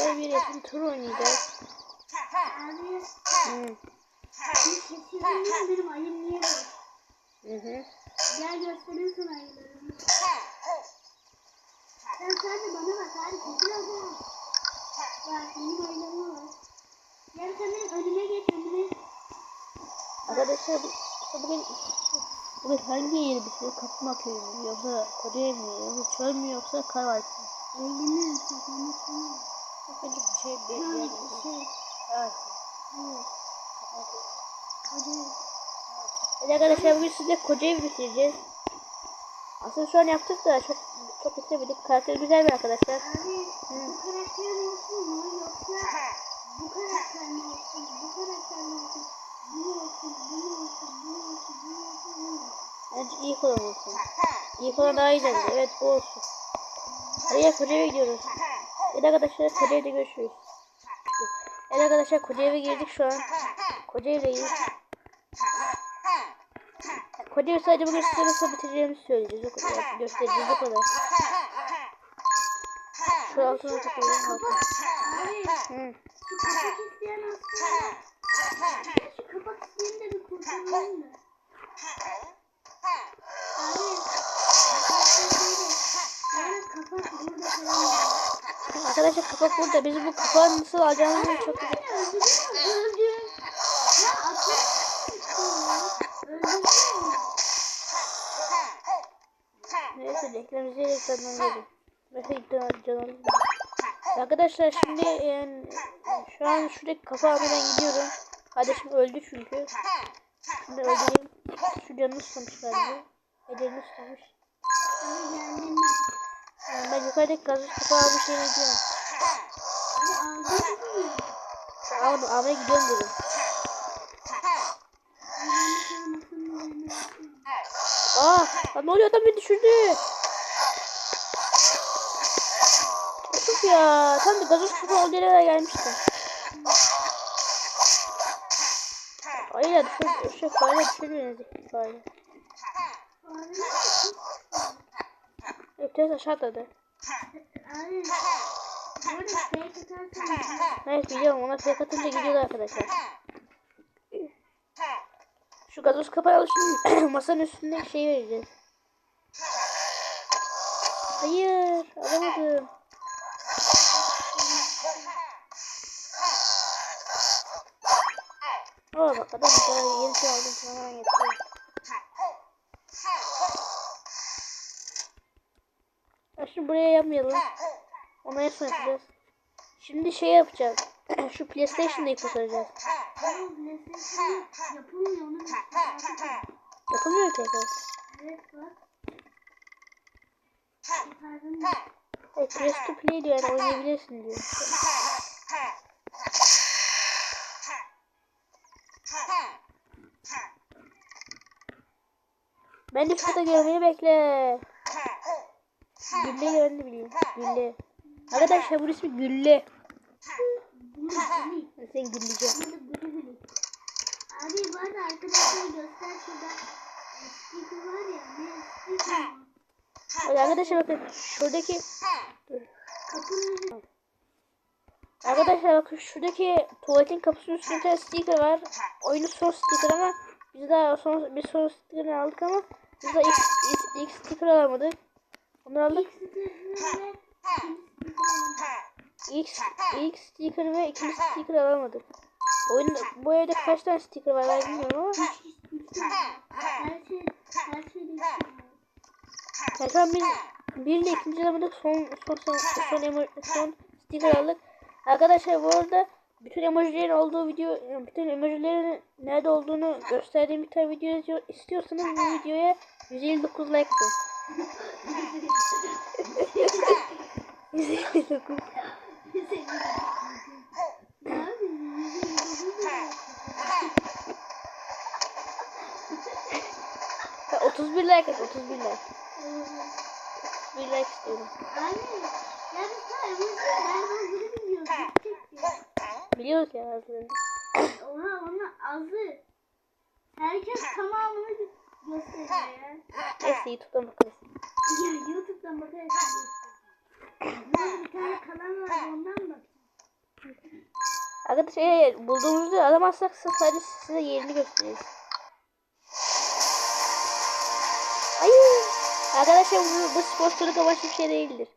arkadaşlar bir yapım tur oynayacağız. Abi Hı. kesiyorum benim ayım niye var? Hı hı. Gel göstereyim sana ayılarımı. Sen sadece bana bak abi kesin adam. Bak benim ayılarım var. Gel sen benim önüme geç önüme. Arkadaşlar bu- işte bugün bugün hangi yeri bitiyor? Kapma köyü mü? Yoksa Kocaeli mi? Yoksa çöl mü? Yoksa Karvaysı mı? Eğlenir saklanmak acı bir şey bekliyorum. şey. Evet. Evet. Hadi. Evet arkadaşlar bugün size Kocaeli bitireceğiz. Aslında şu an yaptık da çok çok bitiremedik. Karakter güzel bir arkadaşlar. Abi bu karakter mi olsun mu yoksa bu karakter mi olsun, bu karakter mi olsun, bu mu olsun, bu mu olsun, bu mu olsun, bu mu olsun, bu mu olsun? Bence ilk olan olsun. İlk olan daha iyi olur. Evet bu olsun. Hadi ya Kocaeli'ye gidiyoruz. Evet arkadaşlar Kocaeli'de görüşürüz. Evet arkadaşlar Kocaeli'ye girdik şu an. Kocaeli'deyiz. Kocaeli sadece size nasıl bitireceğimizi söyleyeceğiz. O kadar. Göstereceğiz o kadar. Şu altına takıyorum. Altına. Şu kapak isteyen aslında kapak isteyen de bir kurtulalım mı? Arkadaşlar kapak burada. Biz bu kapağı nasıl alacağımızı çok güzel. Neyse reklamımızı reklamdan gelin. Mesela can, canalım. Arkadaşlar şimdi yani, şu an şuradaki kafa almadan gidiyorum. Kardeşim öldü çünkü. Şimdi öldüreyim. Şu canını susamış galiba. Ederini susamış. Yukarıdaki gazı kafa almış yere gidiyorum. Abi almaya gidiyorum dedim. Aa lan ne oluyor adam beni düşürdü. Çok ya. Tam da gazoz kafa olduğu yere gelmiştim. Hayır düşür, düşür, fare düşürmüyor fare. Ters aşağı atladı. Evet biliyorum ona fake atınca gidiyordu arkadaşlar. Şu gazoz kapağı alışın masanın üstünde şey vereceğiz. Hayır alamadım. Aa bak adam yeni şey aldım sana hemen Ya şimdi buraya yapmayalım. Son yapacağız. Şimdi şey yapacağız. Şu PlayStation'da kurtaracağız. yapılmıyor Yapılmıyor tekrar. Evet bak. Evet, press to play diyor yani oynayabilirsin diyor. Ben de şurada görmeyi bekle. Gülle görünü bileyim. Gülle. Arkadaşlar bu ismi Gülle. Sen gülleyeceğim. Abi bu arada arkadaşlar göster şurada. Sticker var ya ne? Hadi arkadaşlar bakın şuradaki. Kapının. Arkadaşlar bakın şuradaki tuvaletin kapısının üstünde bir tane sticker var. Oyunu son sticker ama biz daha son bir son sticker aldık ama biz daha ilk, ilk, ilk sticker alamadık. Onu aldık. İlk. İlk, sticker ve ikinci sticker alamadık. Oyunda bu evde kaç tane sticker var ben bilmiyorum ama an biz bir ile ikinci alamadık son son son, son, emo, son sticker aldık. Arkadaşlar bu arada bütün emojilerin olduğu video bütün emojilerin nerede olduğunu gösterdiğim bir tane video istiyorsanız bu videoya 159 like atın. 159 Abi, yüzü yüzü Ha, 31 like at 31 like. 31 like istiyorum. Biliyoruz ya aslında. Ona, ona azı. Herkes tamamını gösteriyor ya. Neyse YouTube'dan bakarız. Ya YouTube'dan gösteriyor. Ben bir tane kanal var ondan bak. Arkadaşlar eğer bulduğumuzda alamazsak sadece size yerini gösteririz. Hayır. Arkadaşlar bu, bu sponsorluk amaçlı bir şey değildir.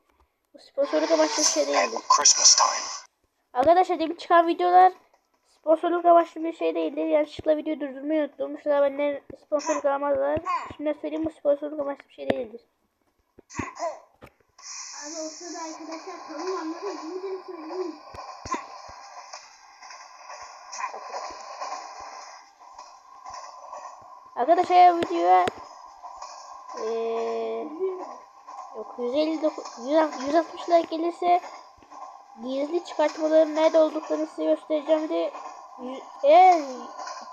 Bu sponsorluk amaçlı bir şey değildir. Christmas time. Arkadaşlar demin çıkan videolar sponsorluk amaçlı bir şey değildir. Yanlışlıkla videoyu durdurmayı unuttum. Şurada benden sponsorluk almazlar. Şimdi söyleyeyim bu sponsorluk amaçlı bir şey değildir. Abi o sırada arkadaşlar tamam da söyleyeyim. Arkadaşlar videoya eee yok 159 160 like gelirse gizli çıkartmaların nerede olduklarını size göstereceğim de y- eğer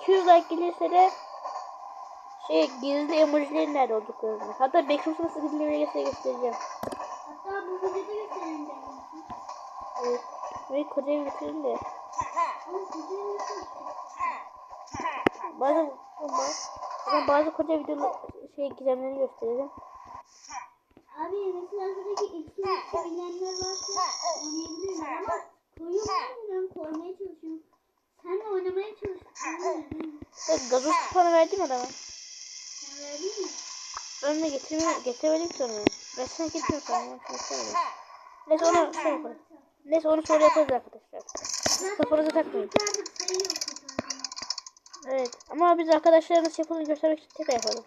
200 like gelirse de şey gizli emojilerin nerede olduklarını hatta Backrooms'u nasıl gizli size göstereceğim. Hatta bu videoda göstereyim ben. Evet. Ve kodeyi bitirin de. Ama nasıl? Bazı ben bazı koca video şey gizemlerini göstereceğim. Abi mesela şuradaki iki bilenler varsa oynayabilirler ama koyuyorum ben koymaya çalışıyorum. Sen de oynamaya çalışıyorsun. Sen gazoz kupanı verdin mi adama? Verdin mi? Ben de getirme, getiremedim onu. Ben sana. Ben sana söylemedim. Neyse onu sonra yaparız. Neyse onu sonra yaparız arkadaşlar. Siz kafanıza takmayın. Evet ama biz arkadaşlara nasıl yapıldığını göstermek için tekrar yapalım.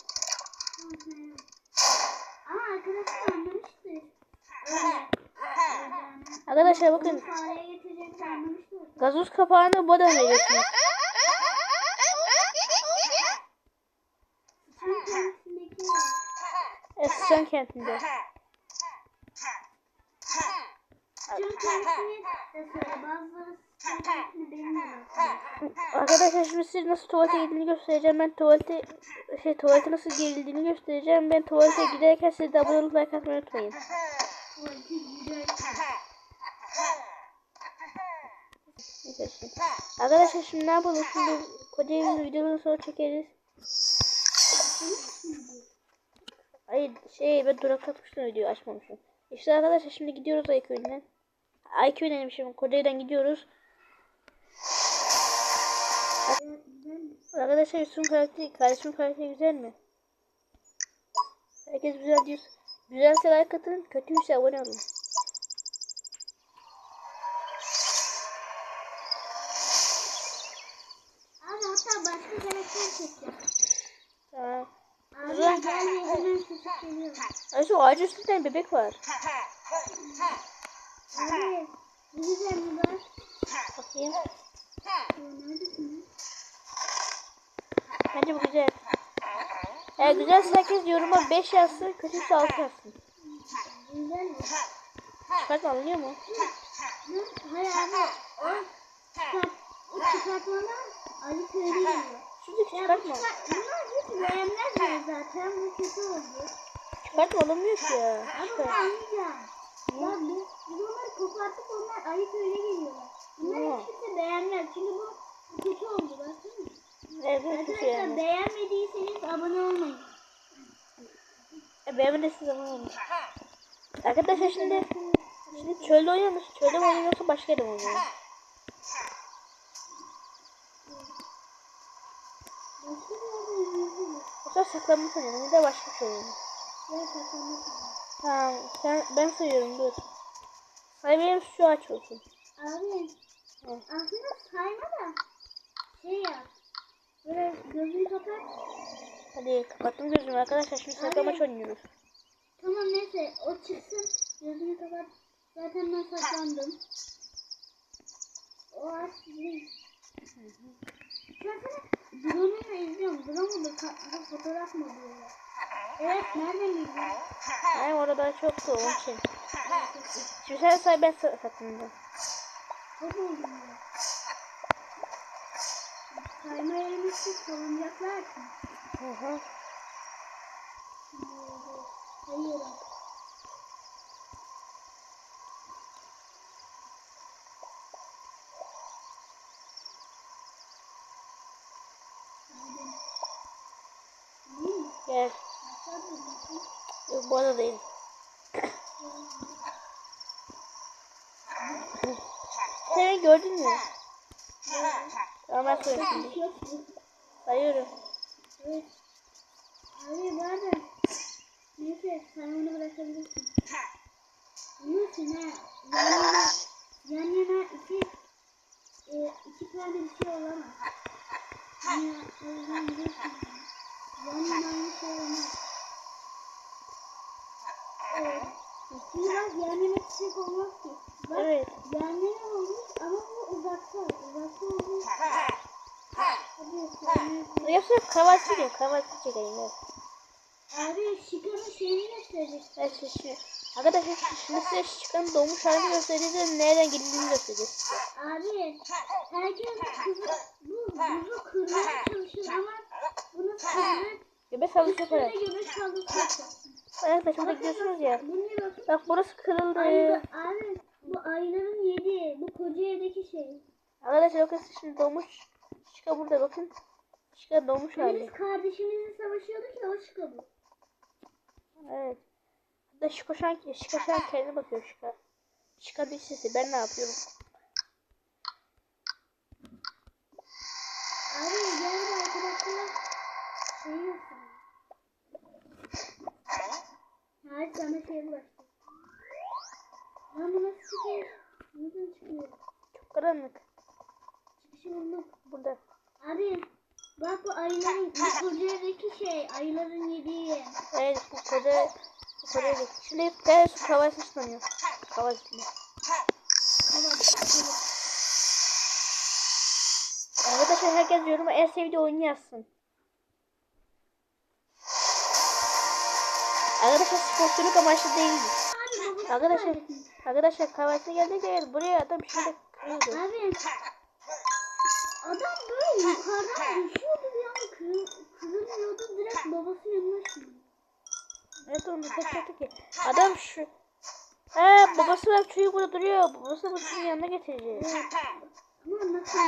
Ama arkadaşlar anlamıştır. Arkadaşlar bakın Fareye getireceğini anlamıştır. Gazoz kapağını var. Evet sıçan kentinde. Arkadaşlar şimdi size nasıl tuvalete girdiğini göstereceğim. Ben tuvalete şey tuvalete nasıl girildiğini göstereceğim. Ben tuvalete giderken siz de abone olup unutmayın. Tuvaleti güzel. Şimdi. Arkadaşlar şimdi ne yapalım? Şimdi koca videonun sonra çekeriz. Hayır şey ben duraklatmıştım videoyu açmamışım. İşte arkadaşlar şimdi gidiyoruz Ayköy'den. Ayköy'den demişim. Kocaeli'den gidiyoruz. Arkadaşlar Yusuf'un karakteri, kardeşimin karakteri güzel mi? Herkes güzel diyor. Güzelse like atın, kötüyse abone olun. Abi hatta başka karakter çekeceğim. Tamam. Abi gel Ayrıca o ağacın üstünde tane bebek var. Abi bu güzel mi var? Bakayım. Bence bu güzel. Eğer güzelse herkes yoruma 5 yazsın, kötüyse 6 yazsın. Güzel mi? Çıkartma alınıyor mu? Hayır abi o o çıkartmadan Ali Köylü bu çıkartma. çıkart, bunlar hiç beğenmezler zaten bu kötü oldu. Çıkartma alınmıyor ki ya. Çıkart. anlayacağım. Ya biz, biz onları koparttık onlar Ali Köylü geliyorlar. Bunlar Ya. hiç kimse beğenmez. Çünkü bu kötü oldu baksana. Evet, Arkadaşlar yani. beğenmediyseniz abone olmayın. E, beğenmediyseniz abone olun. Arkadaşlar şimdi Şimdi çölde musun? Çölde mi oynuyor yoksa başka yerde mi oynuyor? Başka bir yerde yüzüyor. Yoksa saklanma. Bir de başka bir şey. Ben saklanmak Tamam. Sen, ben sayıyorum dur. Say benim şu aç olsun. Abi Hı. aslında sayma da şey yap. Böyle gözünü kapat. Hadi kapattım gözümü arkadaşlar. Şimdi saklamaç oynuyoruz. Tamam neyse o çıksın. Gözünü kapat. Zaten ben saklandım. O aç değil. Zaten drone'u izliyorum. Drone'u da fotoğraf mı diyorlar? Evet nereden izliyorsun? Yani orada çoktu onun için. Şimdi sen say ben sa- saklanacağım. Çok oldum ya. Sayma yerimizde savunacaklar ki. Hı hı. Hayır. Gel. Yok bu arada değil. Sen gördün mü? Tamam ben soruyorum şimdi. Sayıyorum. Abi arada neyse sen onu bırakabilirsin. Biliyorsun ha yan yana yan yana iki e, iki tane bir şey olamaz. Ya o yüzden biliyorsun. Yan yana aynı şey olmaz. Evet. Yan yana çiçek olmaz ki. Bak Evet. yana olmuş ama bu uzakta. Uzakta olmuş. Yapsana kahvaltı çekelim. Kahvaltı çekelim. Evet. Abi Şikan'ın şeyini gösterecek. Evet şimdi, şimdi. Arkadaşlar şimdi size çıkan doğmuş halini göstereceğiz ve nereden geldiğini göstereceğiz size. Abi herkes kızı, bu buzu kırmaya çalışıyor ama bunu kırmak Göbek saldırısı yaparak. göbek saldırısı yapacak. Arkadaşlar burada gidiyorsunuz ya. Bak burası kırıldı. Ayı, abi bu ayıların yediği bu koca evdeki şey. Arkadaşlar bakın şimdi doğmuş. Şika burada bakın. Şika doğmuş Hani hali. biz kardeşimizle savaşıyorduk ya o Şika bu. Evet. Hatta şu an, Şika şu an kendine bakıyor Şika. Şika bir sesi. Ben ne yapıyorum? Abi gel de arkadaşlar şey Hayır sana şey bulaştı. Lan bu nasıl çıkıyor? Nereden çıkıyor? Çok karanlık. Çıkışı bulduk. Burada. Abi bak bu ayıların evdeki şey ayıların yediği. Evet bu koca değil. Şimdi gel su kahvaltı ıslanıyor. Kahvaltı ıslanıyor. Arkadaşlar herkes yoruma en sevdiği oyunu yazsın. Arkadaşlar sponsorluk amaçlı değil. Arkadaşlar arkadaşlar kahvaltıya geldik ya buraya adam şimdi kırıyordu. Abi adam böyle yukarıdan düşüyordu bir an kırılmıyordu direkt babası yanına şimdi. Evet onu kaçırdı ki. Adam şu Ha babası bak çocuk burada duruyor. Babası çocuğun yanına getirecek. Evet. Ama nasıl?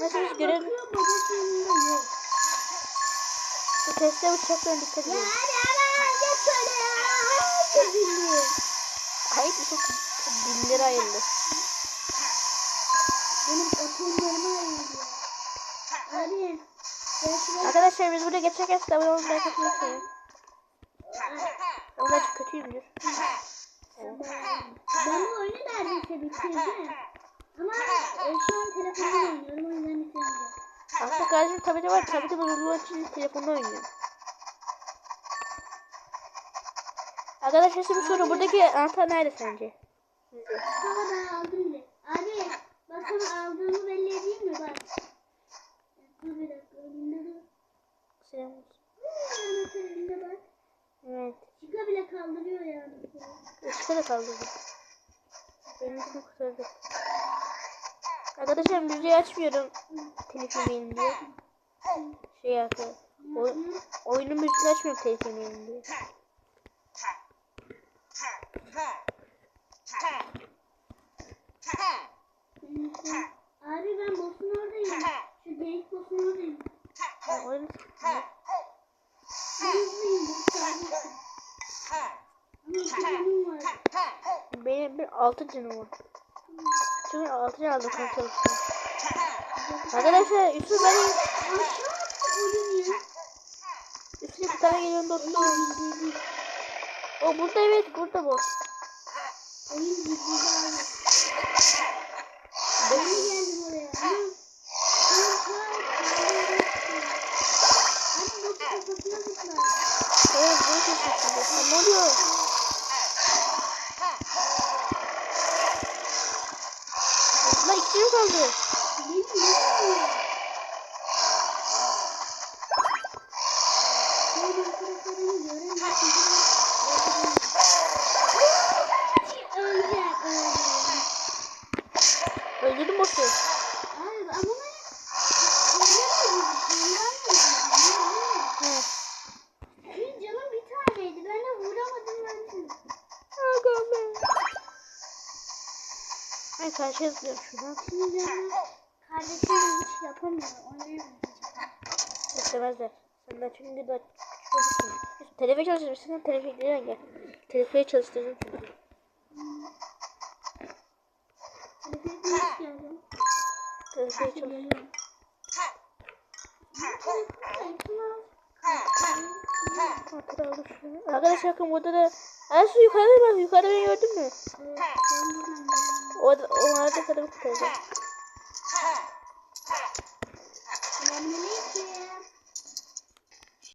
Nasıl biz görelim. Bakıyor babası yanında yok. Bu testte uçaklarına dikkat Ya edin. Hayır bu çok binleri ayrıldı. Benim. Abi. Ben şuraya Arkadaşlar biz burada geçerken size abone olmayı unutmayın. Onlar çok kötüyümdür. Ben bu oyunu neredeyse bitirdim. Ama e, şu an telefonda oynuyorum o yüzden bitirmeyeceğim. Aslında kardeşim tableti var. Tableti bozulduğu için telefonda oynuyor. Arkadaşlar bir soru. Buradaki anahtar nerede sence? Ama ben aldım de. Abi bak sana aldığımı belli edeyim mi bak. Dur bir dakika önünde dur. Selam olsun. Anahtar elinde bak. Evet. Şika bile kaldırıyor yani. Işıkta da kaldırdı. Benim için kurtardı. Arkadaşlar müziği açmıyorum. Telif yemeyelim diye. Şey yapıyor. O, oyunun müziğini açmıyorum telif yemeyelim diye. Abi ben boss'un oradayım. Şu genç boss'un oradayım. Oyun... Benim bir altı canım var. Çünkü altı can aldım için. Arkadaşlar Yusuf beni Aşağı oyun ya. Yusuf'un bir tane geliyorum dostum. O burada evet burada bu. Oyun bildiği abi. Ben geldim oraya. Evet bunu kesin. Ne oluyor? Lan iki canım kaldı. Benim nasıl? Benim arkadaşlarımı göremiyorsun. Öleceğim, öleceğim. Öldürdüm boss'u. Abi ama ben ölemiyorum. He. Benim canım bir taneydi. Ben de vuramadım ben seni. Aga be. Ben karşıya zıplıyorum şuradan. Şimdi kardeşim hiç yapamıyor. Oynayamıyor. İstemezler. Senden çünkü daha küçük çocuksun. Telefe çalıştırmışsın. Telefeyle gel. Telefeyi çalıştırdım çünkü. Şey aldım şunu. Arkadaşlar bakın burada da Ay su yukarıda bak yukarıda beni gördün mü? O, o arada kadar kurtaracağım.